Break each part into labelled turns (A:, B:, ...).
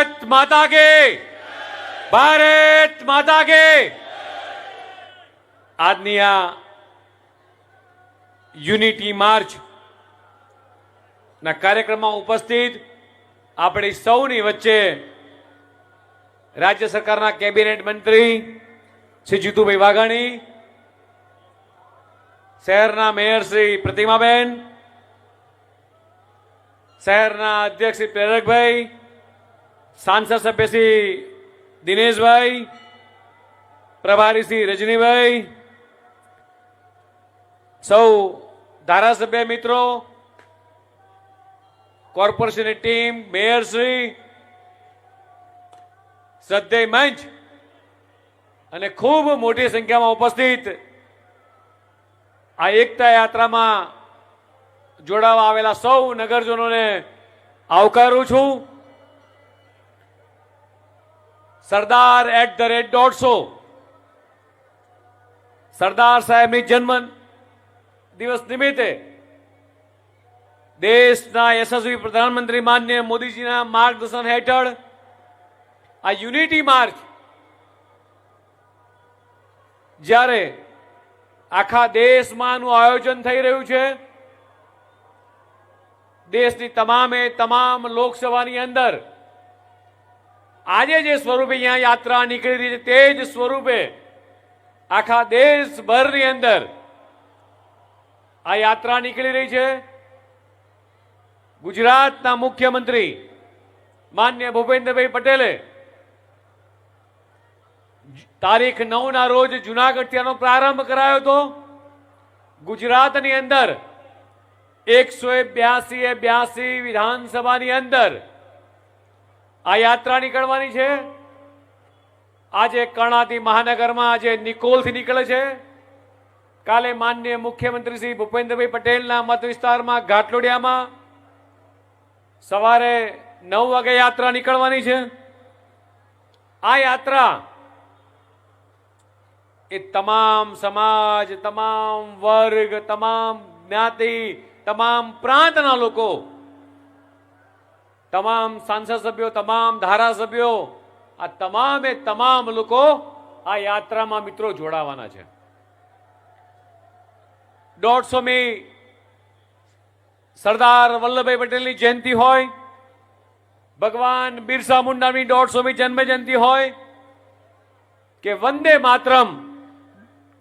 A: ભારત માતા કે ભારત માતા કે આજની આ યુનિટી માર્ચ ના કાર્યક્રમમાં ઉપસ્થિત આપણી સૌની વચ્ચે રાજ્ય સરકારના કેબિનેટ મંત્રી શ્રી જીતુભાઈ વાઘાણી, શહેરના મેયર શ્રી પ્રતિમાબેન, શહેરના અધ્યક્ષ શ્રી પ્રેરકભાઈ સાંસદ સભ્ય શ્રી દિનેશભાઈ, પ્રભારી શ્રી રજનીભાઈ, સૌ ધારાસભ્ય મિત્રો, કોર્પોરેશનની ટીમ, મેયર શ્રી, શ્રદ્ધેય મંચ અને ખૂબ મોટી સંખ્યામાં ઉપસ્થિત આ એકતા યાત્રામાં જોડાવા આવેલા સૌ નગરજનોને આવકારું છું. સરદાર એટ ધ રેટ દોઢસો સરદાર સાહેબની જન્મ દિવસ નિમિત્તે દેશના યશસ્વી પ્રધાનમંત્રી માન્ય મોદીજીના માર્ગદર્શન હેઠળ આ યુનિટી માર્ચ જ્યારે આખા દેશમાંનું આયોજન થઈ રહ્યું છે, દેશની તમામે તમામ લોકસભાની અંદર આજે જે સ્વરૂપે અહીંયા યાત્રા નીકળી રહી છે તે જ સ્વરૂપે આખા દેશભરની અંદર આ યાત્રા નીકળી રહી છે. ગુજરાતના મુખ્યમંત્રી માન્ય ભૂપેન્દ્રભાઈ પટેલે તારીખ નવ ના રોજ જુનાગઢથી આનો પ્રારંભ કરાયો હતો. ગુજરાતની અંદર એકસો બ્યાસી બ્યાસી વિધાનસભાની અંદર આ યાત્રા નીકળવાની છે. આજે કર્ણાતી મહાનગરમાં આજે નિકોલથી નીકળે છે. કાલે માન્ય મુખ્યમંત્રી શ્રી ભૂપેન્દ્રભાઈ પટેલના મત વિસ્તારમાં ઘાટલોડિયામાં સવારે નવ વાગે યાત્રા નીકળવાની છે. આ યાત્રા એ તમામ સમાજ, તમામ વર્ગ, તમામ જ્ઞાતિ, તમામ પ્રાંતના લોકો તમામ સાંસદ સભ્યો તમામ ધારાસભ્યો, આ તમામે તમામ લોકો આ યાત્રામાં મિત્રો જોડાવાના છે. દોઢસોમી સરદાર વલ્લભભાઈ પટેલની જયંતિ હોય, ભગવાન બિરસા મુંડાની દોઢસોમી જન્મ જયંતિ હોય, કે વંદે માતરમ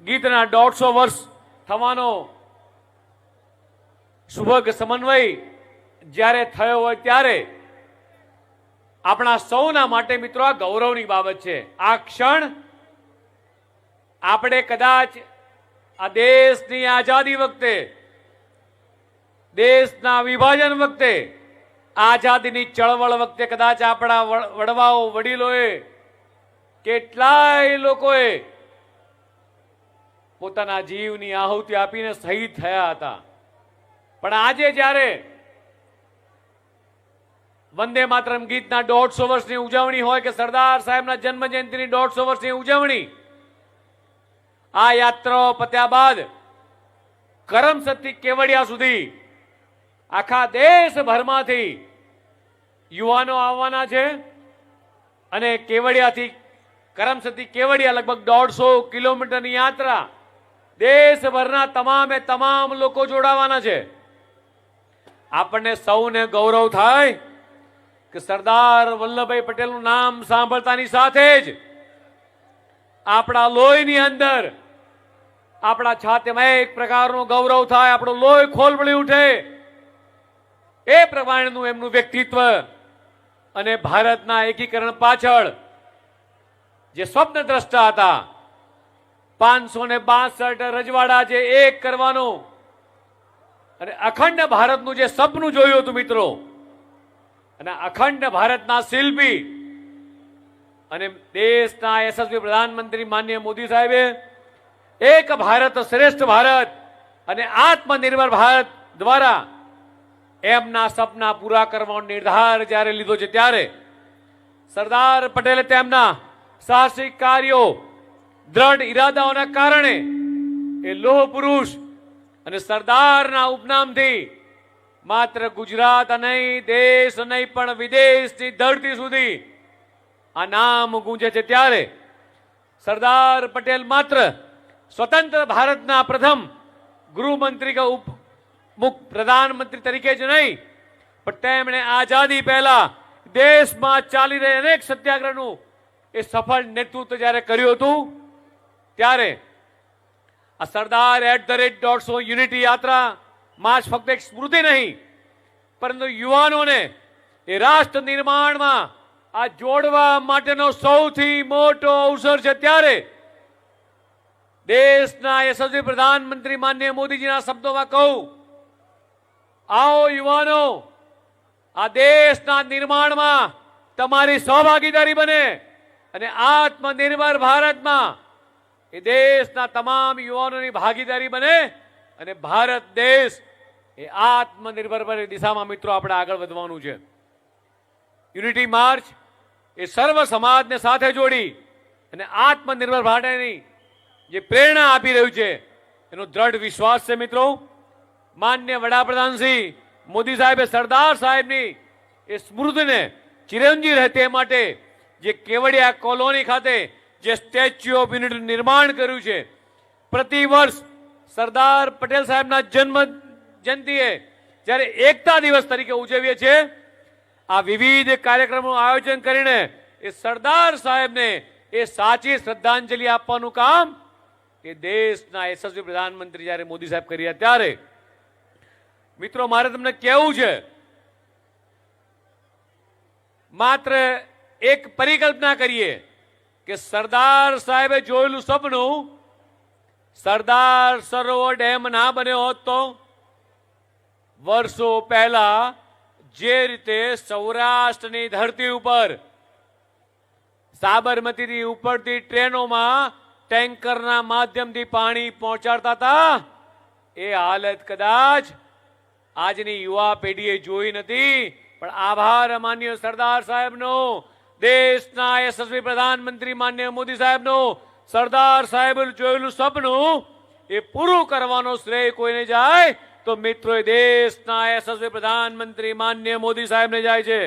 A: ગીતના દોઢસો વર્ષ થવાનો શુભગ સમન્વય જ્યારે થયો હોય ત્યારે આપણા સૌના માટે મિત્રો આ ગૌરવની બાબત છે. આ ક્ષણ આપણે કદાચ આ દેશની આઝાદી વખતે, દેશના વિભાજન વખતે, આઝાદીની ચળવળ વખતે કદાચ આપણા વડ- વડવાઓ, વડીલોએ કેટલાય લોકોએ પોતાના જીવની આહુતિ આપીને શહીદ થયા હતા. પણ આજે જ્યારે વંદે માતરમ ગીતના દોઢસો વર્ષની ઉજવણી હોય કે સરદાર સાહેબના જન્મ જયંતિની દોઢસો વર્ષની ઉજવણી, આ યાત્રાઓ પત્યા બાદ કરમસદથી કેવડિયા સુધી આખા દેશભરમાંથી યુવાનો આવવાના છે અને કેવડિયાથી કરમસદથી કેવડિયા લગભગ દોઢસો કિલોમીટરની યાત્રા દેશભરના તમામે તમામ લોકો જોડાવાના છે. આપણને સૌને ગૌરવ થાય કે સરદાર વલ્લભભાઈ પટેલનું નામ સાંભળતાની સાથે જ આપણા લોહીની અંદર, આપણા છાતીમાં એક પ્રકારનો ગૌરવ થાય, આપણું લોહી ખોલબળી ઉઠે. એ પ્રમાણેનું એમનું વ્યક્તિત્વ અને ભારતના એકીકરણ પાછળ જે સ્વપ્ન દ્રષ્ટા હતા, પાંચસો ને બાસઠ રજવાડા જે એક કરવાનું અને અખંડ ભારતનું જે સપનું જોયું હતું મિત્રો અને અખંડ ભારતના શિલ્પી અને દેશના યશસ્વી પ્રધાનમંત્રી માન્ય મોદી સાહેબે એક ભારત શ્રેષ્ઠ ભારત અને આત્મનિર્ભર ભારત દ્વારા એમના સપના પૂરા કરવાનો નિર્ધાર જ્યારે લીધો છે ત્યારે સરદાર પટેલે તેમના સાહસિક કાર્યો દ્રઢ ઈરાદાઓના કારણે એ લોહ પુરુષ અને સરદારના ઉપનામથી માત્ર ગુજરાત નહીં, દેશ નહીં, પણ વિદેશથી ધરતી સુધી આ નામ ગુંજે છે ત્યારે સરદાર પટેલ માત્ર સ્વતંત્ર ભારતના પ્રથમ ગૃહમંત્રી કે ઉપ, મુખ પ્રધાનમંત્રી તરીકે જ નહીં, પણ તેમણે આઝાદી પહેલા દેશમાં ચાલી રહે અનેક સત્યાગ્રહનું એ સફળ નેતૃત્વ જ્યારે કર્યું હતું, ત્યારે આ સરદાર એટ ધ રેટ દોઢસો યુનિટી યાત્રા માં જ ફક્ત એક સ્મૃતિ નહીં, પરંતુ યુવાનોને એ રાષ્ટ્ર નિર્માણમાં આ જોડવા માટેનો સૌથી મોટો અવસર છે ત્યારે દેશના યશસ્વી પ્રધાનમંત્રી માન્ય મોદીજીના શબ્દોમાં કહું, આવો યુવાનો, આ દેશના નિર્માણમાં તમારી સહભાગીદારી બને અને આત્મનિર્ભર ભારતમાં એ દેશના તમામ યુવાનોની ભાગીદારી બને અને ભારત દેશ એ આત્મનિર્ભર બને દિશામાં મિત્રો આપણે આગળ વધવાનું છે. યુનિટી માર્ચ એ સર્વ સમાજને સાથે જોડી અને આત્મનિર્ભર ભારતની જે પ્રેરણા આપી રહ્યું છે, એનો દ્રઢ વિશ્વાસ છે મિત્રો. માન્ય વડાપ્રધાન શ્રી મોદી સાહેબે સરદાર સાહેબની એ સ્મૃતિને ચિરંજી રહે તે માટે જે કેવડિયા કોલોની ખાતે જે સ્ટેચ્યુ ઓફ યુનિટી નિર્માણ કર્યું છે, પ્રતિ વર્ષ સરદાર પટેલ સાહેબના જન્મ જયંતિએ જ્યારે એકતા દિવસ તરીકે ઉજવીએ છીએ, આ વિવિધ કાર્યક્રમોનું આયોજન કરીને એ સરદાર સાહેબને એ સાચી શ્રદ્ધાંજલિ આપવાનું કામ એ દેશના યશસ્વી પ્રધાનમંત્રી જ્યારે મોદી સાહેબ કર્યા ત્યારે. મિત્રો, મારે તમને કહેવું છે, માત્ર એક પરિકલ્પના કરીએ કે સરદાર સાહેબે જોયેલું સપનું, સરદાર સરોવર ડેમ ના બન્યો હોત તો વર્ષો પહેલા જે રીતે સૌરાષ્ટ્રની ધરતી ઉપર, સાબરમતીની ઉપરથી ટ્રેનોમાં ટેન્કરના માધ્યમથી પાણી પહોંચાડતા હતા, એ હાલત કદાચ આજની યુવા પેઢીએ જોઈ નથી. પણ આભાર માન્ય સરદાર સાહેબનો. દેશના યશસ્વી પ્રધાનમંત્રી માન્ય મોદી સાહેબનો. સરદાર સાહેબ જોયેલું સપનું એ પૂરું કરવાનો શ્રેય કોઈને જાય? તો મિત્રો, એ દેશના યશસ્વી પ્રધાનમંત્રી માન્ય મોદી સાહેબને જાય છે.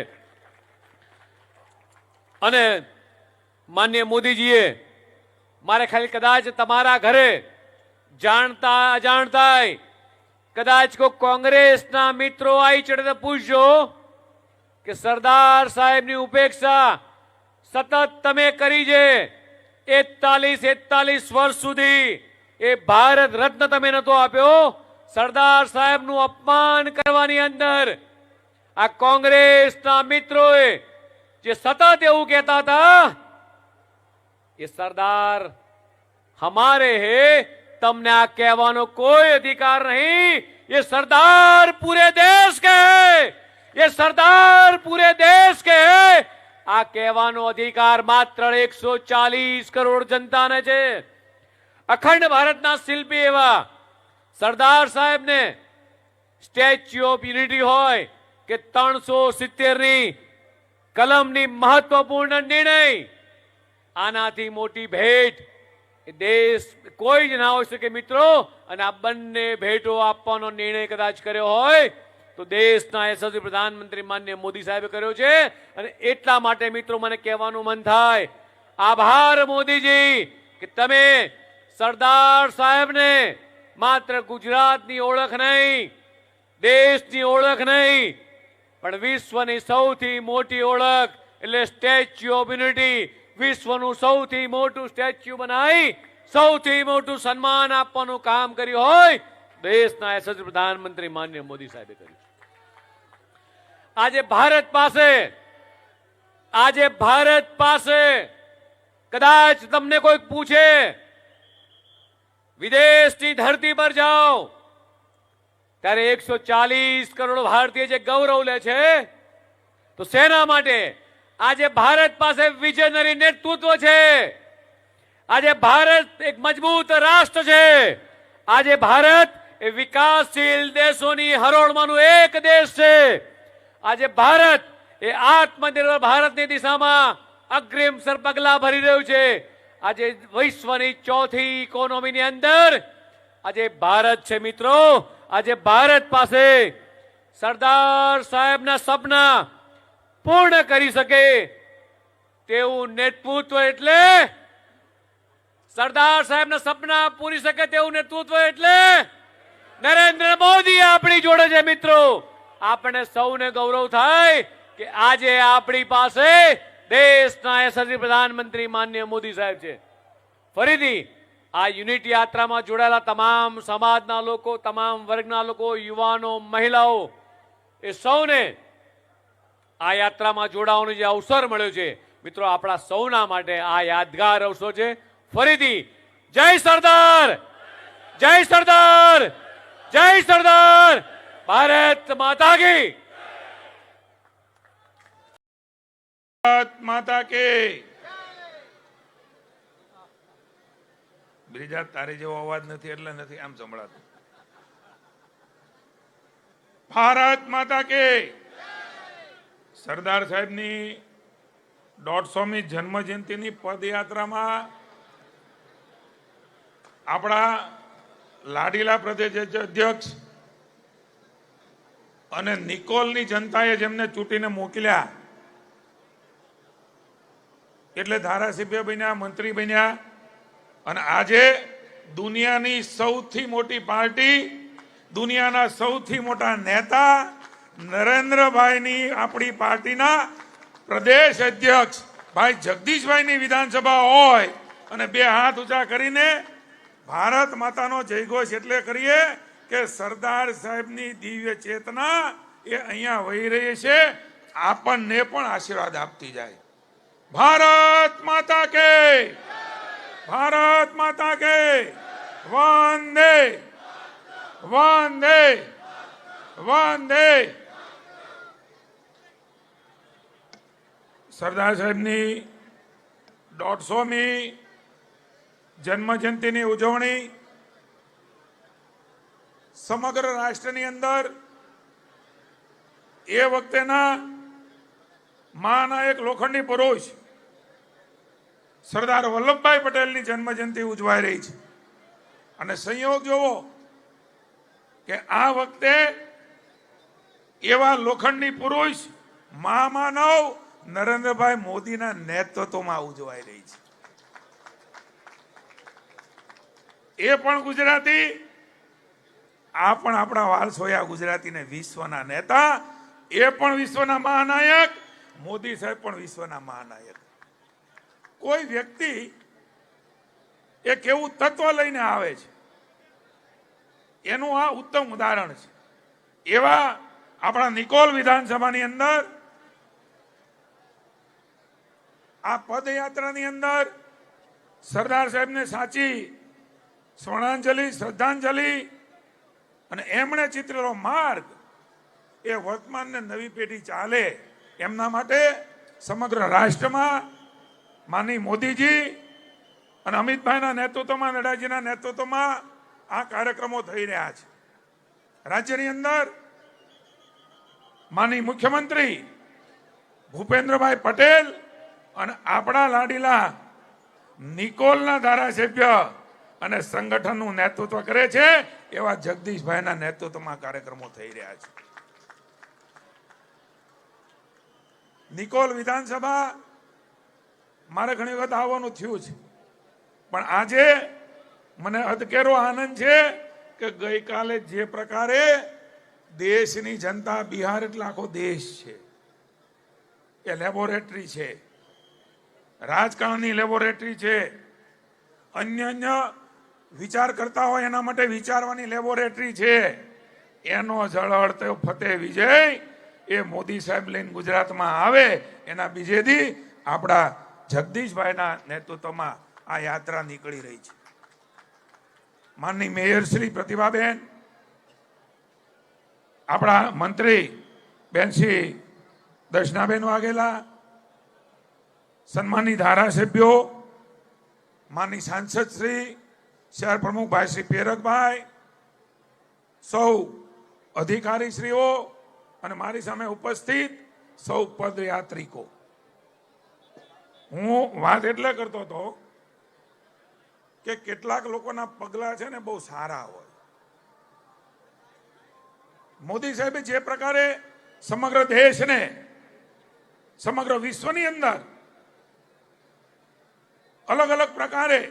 A: અને માન્ય મોદીજીએ, મારે ખાલી કદાચ તમારા ઘરે જાણતા અજાણતાય, કદાચ કોઈ કોંગ્રેસના મિત્રો આવી ચડે પૂછજો કે સરદાર સાહેબની ઉપેક્ષા સતત તમે કરી છે, એકતાલીસ એકતાલીસ વર્ષ સુધી એ ભારત રત્ન તમે નતો આપ્યો. સરદાર સાહેબનું અપમાન કરવાની અંદર આ કોંગ્રેસના મિત્રોએ જે સતત એવું કહેતા હતા એ સરદાર हमारे है તમને આ કહેવાનો કોઈ અધિકાર નહીં ये सरदार पूरे देश के है ये सरदार पूरे देश के है આ કહેવાનો અધિકાર માત્ર એકસો ચાલીસ કરોડ જનતાને છે અખંડ ભારતના શિલ્પી એવા સરદાર સાહેબને સ્ટેચ્યુ ઓફ યુનિટી હોય કે ત્રણસો સિત્તેરની કલમની મહત્વપૂર્ણ નિર્ણય, આનાથી મોટી ભેટ દેશ કોઈ જ ના હોઈ શકે મિત્રો, અને આ બંને ભેટો આપવાનો નિર્ણય કદાચ કર્યો હોય, તો દેશના યશસ્વી પ્રધાનમંત્રી માન્ય મોદી સાહેબે કર્યો છે. અને એટલા માટે મિત્રો મને કહેવાનું મન થાય, આભાર મોદીજી, કે તમે સરદાર સાહેબને માત્ર ગુજરાતની ઓળખ નહીં, દેશની ઓળખ નહીં, પણ વિશ્વની સૌથી મોટી ઓળખ એટલે સ્ટેચ્યુ ઓફ યુનિટી. વિશ્વનું સૌથી મોટું સ્ટેચ્યુ બનાવી, સૌથી મોટું સન્માન આપવાનું કામ કર્યું હોય, દેશના યશસ્વી પ્રધાનમંત્રી માન્ય મોદી સાહેબે કર્યું. આજે ભારત પાસે, આજે ભારત પાસે કદાચ તમને કોઈક પૂછે વિદેશની ધરતી પર જાઓ. ત્યારે એકસો ચાલીસ કરોડ ભારતીય જે ગૌરવ લે છે, તો સેના માટે આજે ભારત પાસે વિજનરી નેતૃત્વ છે. આજે ભારત એક મજબૂત રાષ્ટ્ર છે. આજે ભારત એ વિકાસશીલ દેશોની હરોળમાંનું એક દેશ છે. આજે ભારત એ આત્મનિર્ભર ભારતની દિશામાં અગ્રિમસર પગલા ભરી રહ્યું છે. આજે વિશ્વની ચોથી ઇકોનોમીની અંદર આજે ભારત છે મિત્રો. આજે ભારત પાસે સરદાર સાહેબના સપના પૂર્ણ કરી શકે તેવું નેતૃત્વ એટલે સરદાર સાહેબના સપના પૂરી શકે તેવું નેતૃત્વ એટલે નરેન્દ્ર મોદી આપણી જોડે છે મિત્રો. આપણે સૌને ગૌરવ થાય કે આજે આપણી પાસે દેશના યશસ્વી પ્રધાનમંત્રી માન્ય મોદી સાહેબ છે. ફરીથી આ યુનિટ યાત્રામાં જોડાયેલા તમામ સમાજના લોકો, તમામ વર્ગના લોકો, યુવાનો, મહિલાઓ, એ સૌને આ યાત્રામાં જોડાવાનો જે અવસર મળ્યો છે, મિત્રો, આપણા સૌના માટે આ યાદગાર અવસર છે. ફરીથી જય સરદાર! જય સરદાર! જય સરદાર! ભારત માતા કી
B: ભારત માતા કે બ્રિજા તારે જેવો અવાજ નથી એટલે નથી, આમ સંભળાતો. ભારત માતા કે સરદાર સાહેબની દોઢસોમી જન્મ જયંતિની પદયાત્રામાં આપણા લાડીલા પ્રદેશ અધ્યક્ષ અને નિકોલની જનતાએ જેમને ચૂંટીને મોકલ્યા એટલે ધારાસભ્ય બન્યા, મંત્રી બન્યા. અને આજે દુનિયાની સૌથી મોટી પાર્ટી, દુનિયાના સૌથી મોટા નેતા નરેન્દ્રભાઈની આપણી પાર્ટીના પ્રદેશ અધ્યક્ષ ભાઈ જગદીશભાઈની વિધાનસભા હોય અને બે હાથ ઊંચા કરીને ભારત માતાનો જયઘોષ એટલે કરીએ કે સરદાર સાહેબની દિવ્ય ચેતના એ અહીંયા વહી રહી છે. આપણને પણ આશીર્વાદ આપતી જાય. ભારત માતા કે ભારત માતા કે વંદે વંદે વંદે સરદાર સાહેબની દોઢસોમી જન્મ જયંતિની ઉજવણી સમગ્ર રાષ્ટ્રની અંદર એ વખતેના મહાનાયક લોખંડી પુરુષ સરદાર વલ્લભભાઈ પટેલની જન્મજયંતિ ઉજવાઈ રહી છે. અને સંયોગ જોવો કે આ વખતે એવા લોખંડી પુરુષ મહામાનવ નરેન્દ્રભાઈ મોદીના નેતૃત્વમાં ઉજવાઈ રહી છે. એ પણ ગુજરાતી, આ પણ આપણા વાલસોયા ગુજરાતીને વિશ્વના નેતા, એ પણ વિશ્વના મહાનાયક, મોદી સાહેબ પણ વિશ્વના મહાનાયક. કોઈ વ્યક્તિ એક એવું તત્વ લઈને આવે છે. એનું આ ઉત્તમ ઉદાહરણ છે. એવા આપણા નિકોલ વિધાનસભાની અંદર, આ પદયાત્રાની અંદર સરદાર સાહેબને સાચી સ્વર્ણાંજલિ, શ્રદ્ધાંજલિ અને એમણે ચિત્રેલો માર્ગ એ વર્તમાનને નવી પેઢી ચાલે એમના માટે સમગ્ર રાષ્ટ્રમાં માની મોદીજી અને અમિતભાઈના નેતૃત્વમાં, નડાજીના નેતૃત્વમાં આ કાર્યક્રમો થઈ રહ્યા છે. રાજ્યની અંદર માની મુખ્યમંત્રી ભૂપેન્દ્રભાઈ પટેલ અને આપણા લાડીલા નિકોલના ધારાસભ્ય અને સંગઠનનું નેતૃત્વ કરે છે એવા જગદીશભાઈના નેતૃત્વમાં કાર્યક્રમો થઈ રહ્યા છે. નિકોલ વિધાનસભા મારે ઘણી વખત આવવાનું થયું છે. પણ આજે મને અધકેરો આનંદ છે કે ગઈકાલે જે પ્રકારે દેશની જનતા બિહાર એટલે આખો દેશ છે. એ લેબોરેટરી છે. રાજકારણની લેબોરેટરી છે. અન્ય અન્ય વિચાર કરતા હોય એના માટે વિચારવાની લેબોરેટરી છે. એનો જળહળતો ફતેહ વિજય. એ મોદી સાહેબ લઈને ગુજરાતમાં આવે, એના બીજેથી આપણા જગદીશભાઈના નેતૃત્વમાં આ યાત્રા નીકળી રહી છે. માનની મેયર શ્રી પ્રતિભાબેન, આપણા મંત્રી બેનશ્રી દર્શનાબેન વાઘેલા, સન્માનની ધારાસભ્યો, માનની સાંસદ શ્રી, શહેર પ્રમુખ ભાઈ શ્રી પેરકભાઈ સૌ અધિકારીશ્રીઓ અને મારી સામે ઉપસ્થિત સૌ પદયાત્રિકો. હું વાત એટલે કરતો હતો કે કેટલાક લોકોના પગલા છે ને બહુ સારા હોય. મોદી સાહેબે જે પ્રકારે સમગ્ર દેશને, સમગ્ર વિશ્વની અંદર અલગ અલગ પ્રકારે,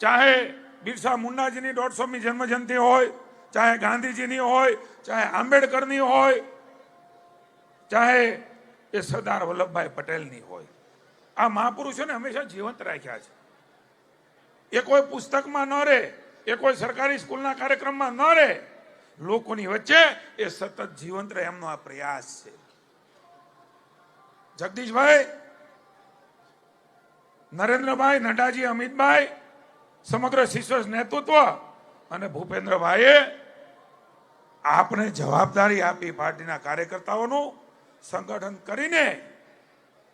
B: ચાહે બિરસા મુંડાજીની દોઢસોમી જન્મજયંતિ હોય, ચાહે ગાંધીજીની હોય, ચાહે આંબેડકરની હોય, ચાહે એ સરદાર વલ્લભભાઈ પટેલની હોય. આ મહાપુરુષોને હંમેશા જીવંત રાખ્યા છે. એ કોઈ પુસ્તકમાં ન રહે, એ કોઈ સરકારી સ્કૂલના કાર્યક્રમમાં ન રહે, લોકોની વચ્ચે એ સતત જીવંત રહે એમનો આ પ્રયાસ છે. જગદીશભાઈ, નરેન્દ્રભાઈ નડ્ડાજી અમિતભાઈ, સમગ્ર શિષ્ય નેતૃત્વ અને ભૂપેન્દ્રભાઈએ આપણે જવાબદારી આપી પાર્ટીના કાર્યકર્તાઓનું સંગઠન કરીને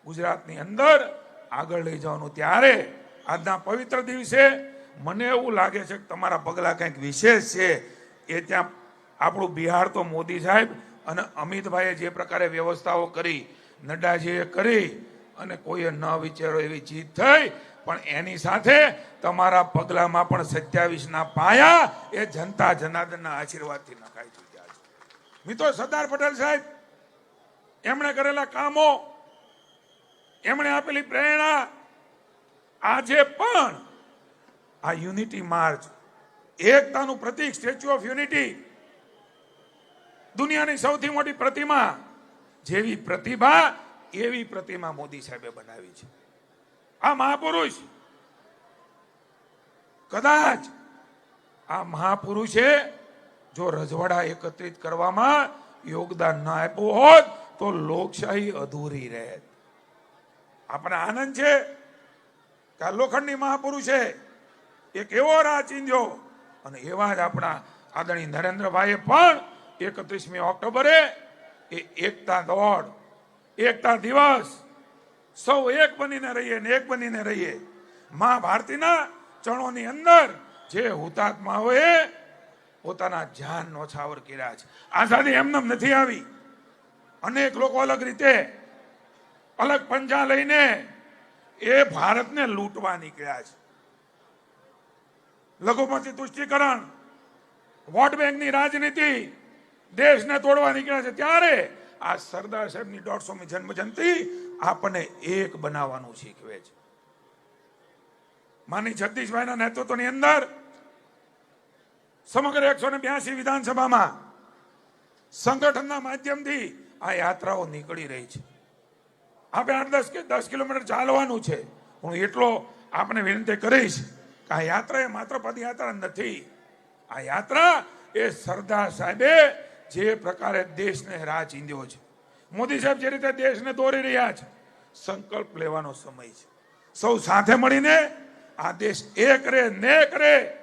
B: ગુજરાતની અંદર આગળ લઈ જવાનું ત્યારે આજના પવિત્ર દિવસે મને એવું લાગે છે કે તમારા પગલાં કંઈક વિશેષ છે. એ ત્યાં આપણું બિહાર તો મોદી સાહેબ અને અમિતભાઈએ જે પ્રકારે વ્યવસ્થાઓ કરી, નડ્ડાજીએ કરી અને કોઈએ ન વિચારો એવી જીત થઈ, પણ એની સાથે તમારા પગલામાં પણ સત્યાવીસના પાયા એ જનતા જનાર્દનના આશીર્વાદથી નખાઈ ચૂક્યા છે. મિત્રો, સરદાર પટેલ સાહેબ એમણે કરેલા કામો, એમણે આપેલી પ્રેરણા, આજે પણ આ યુનિટી માર્ચ, એકતાનું પ્રતીક, સ્ટેચ્યુ ઓફ યુનિટી, દુનિયાની સૌથી મોટી પ્રતિમા, જેવી પ્રતિભા, એવી પ્રતિમા મોદી સાહેબે બનાવી છે. આ મહાપુરુષ, કદાચ આ મહાપુરુષે જો રજવાડા એકત્રિત કરવામાં યોગદાન ન આપ્યું હોત તો લોકશાહી અધૂરી રહે. આપણે આનંદ છે કે આ લોખંડની છે. એક એવો રાહ ચીંધ્યો અને એવા જ આપણા આદરણીય નરેન્દ્રભાઈએ પણ એકત્રીસમી ઓક્ટોબરે એ એકતા દોડ, એકતા દિવસ, સૌ એક બનીને રહીએ ને એક બનીને રહીએ. મા ભારતીના ચણોની અંદર જે હુતાત્માઓએ પોતાના જાન નોછાવર કર્યા છે. આઝાદી એમને નથી આવી. અનેક લોકો અલગ રીતે અલગ પંજા લઈને એ ભારતને લૂંટવા નીકળ્યા છે. લઘુમતી તુષ્ટિકરણ, વોટ બેંકની રાજનીતિ દેશને તોડવા નીકળ્યા છે. ત્યારે આ સરદાર સાહેબની દોઢસોમી જન્મ જયંતિ આપણને એક બનાવવાનું શીખવે છે. માની જગદીશભાઈના નેતૃત્વની અંદર સમગ્ર એકસો ને બ્યાસી વિધાનસભામાં સંગઠનના માધ્યમથી આ યાત્રાઓ નીકળી રહી છે. આપણે આઠ દસ કે દસ કિલોમીટર ચાલવાનું છે. હું એટલો આપણે વિનંતી કરીશ કે આ યાત્રા એ માત્ર પદયાત્રા નથી. આ યાત્રા એ સરદાર સાહેબે જે પ્રકારે દેશને રાહ ચીંધ્યો છે. મોદી સાહેબ જે રીતે દેશને દોરી રહ્યા છે, સંકલ્પ લેવાનો સમય છે. સૌ સાથે મળીને આ દેશ એક રે નેક રે.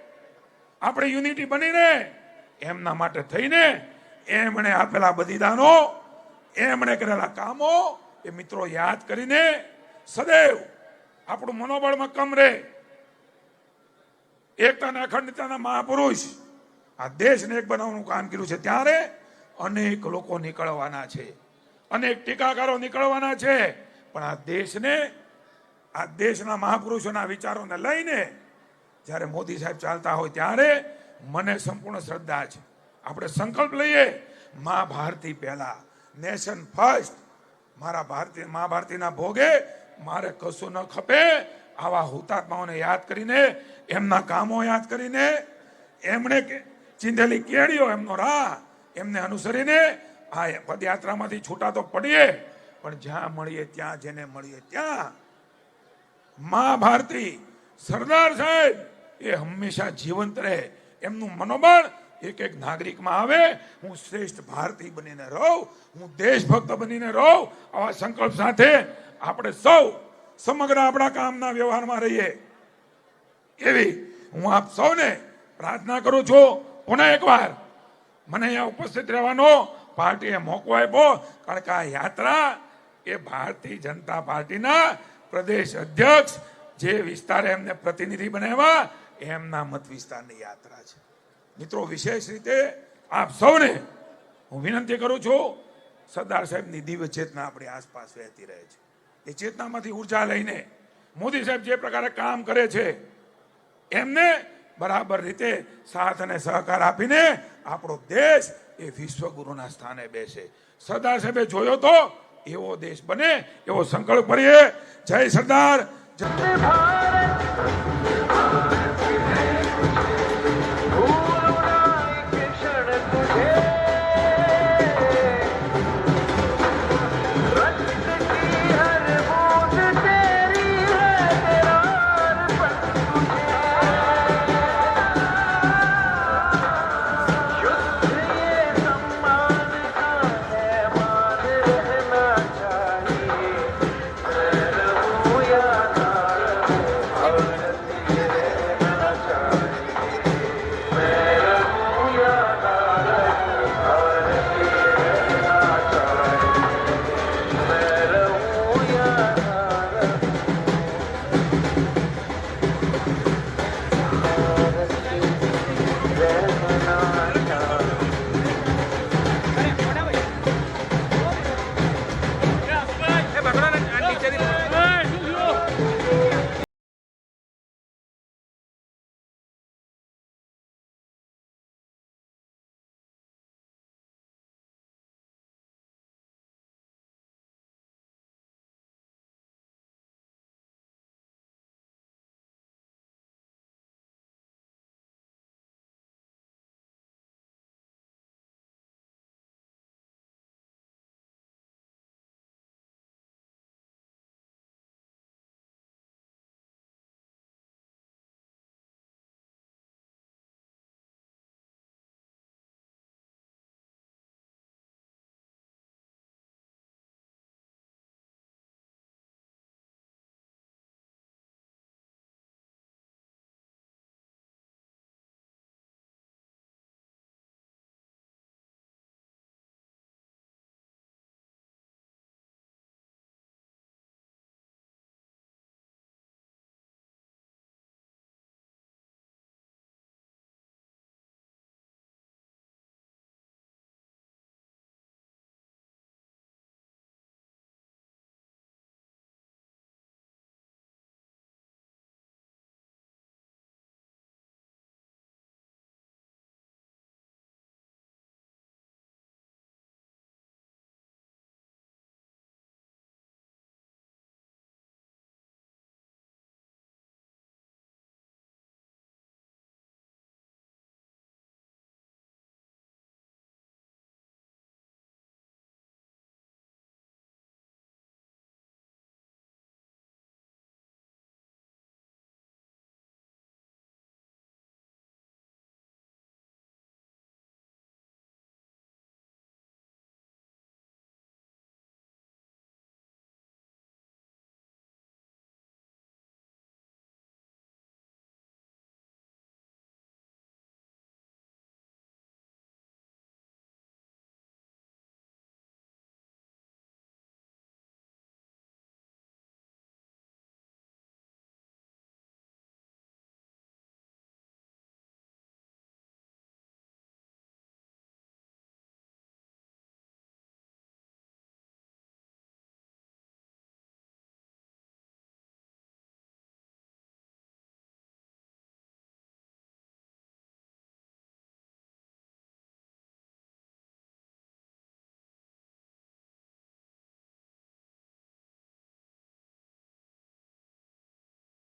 B: આપણે યુનિટી બનીને એમના માટે થઈને એમણે આપેલા બલિદાનો એમણે કરેલા કામો એ મિત્રો યાદ કરીને સદૈવ આપણું મનોબળમાં કમ રહે. એકતાના અખંડતાના મહાપુરુષ આ દેશને એક બનાવવાનું કામ કર્યું છે ત્યારે અનેક લોકો નીકળવાના છે. અનેક ટીકાકારો નીકળવાના છે. પણ આ દેશને, આ દેશના મહાપુરુષોના વિચારોને લઈને જ્યારે મોદી સાહેબ ચાલતા હોય ત્યારે મને સંપૂર્ણ શ્રદ્ધા છે. આપણે સંકલ્પ લઈએ મા ભારતી પહેલા. Nation first. મારા ભારતીય મા ભારતીના ભોગે મારે કશું ન ખપે. આવા હુતાત્માઓને યાદ કરીને, એમના કામો યાદ કરીને, એમણે ચીંધેલી કેળીઓ એમનો રાહ એમને અનુસરીને આ પદયાત્રામાંથી છૂટા તો પડીએ, પણ જ્યાં મળીએ ત્યાં, જેને મળીએ ત્યાં મા ભારતી સરદાર સાહેબ એ હંમેશા જીવંત રહે. એમનું મનોબળ એક એક નાગરિકમાં આવે, હું શ્રેષ્ઠ ભારતીય બનીને રહું, હું દેશભક્ત બનીને રહું, આવા સંકલ્પ સાથે આપણે સૌ સમગ્ર આપણા કામના વ્યવહારમાં રહીએ. એવી હું આપ સૌને પ્રાર્થના કરું છું, પુનઃ એકવાર મને અહીંયા ઉપસ્થિત રહેવાનો પાર્ટીએ મોકો આપ્યો, કારણ કે આ યાત્રા એ ભારતીય જનતા પાર્ટીના પ્રદેશ અધ્યક્ષ જે વિસ્તારે એમને પ્રતિનિધિ બનાવ્યા, એમના મત વિસ્તારની યાત્રા છે. મિત્રો, વિશેષ રીતે આપ સૌને હું વિનંતી કરું છું, સરદાર સાહેબની દિવ્ય ચેતના આપણી આસપાસ વહેતી રહે છે. એ ચેતનામાંથી ઊર્જા લઈને મોદી સાહેબ જે પ્રકારે કામ કરે છે, એમને બરાબર રીતે સાથ અને સહકાર આપીને આપણો દેશ એ વિશ્વગુરુના સ્થાને બેસે. સરદાર સાહેબે જોયો તો એવો દેશ બને, એવો સંકલ્પ ભરીએ જય સરદાર, જય ભારત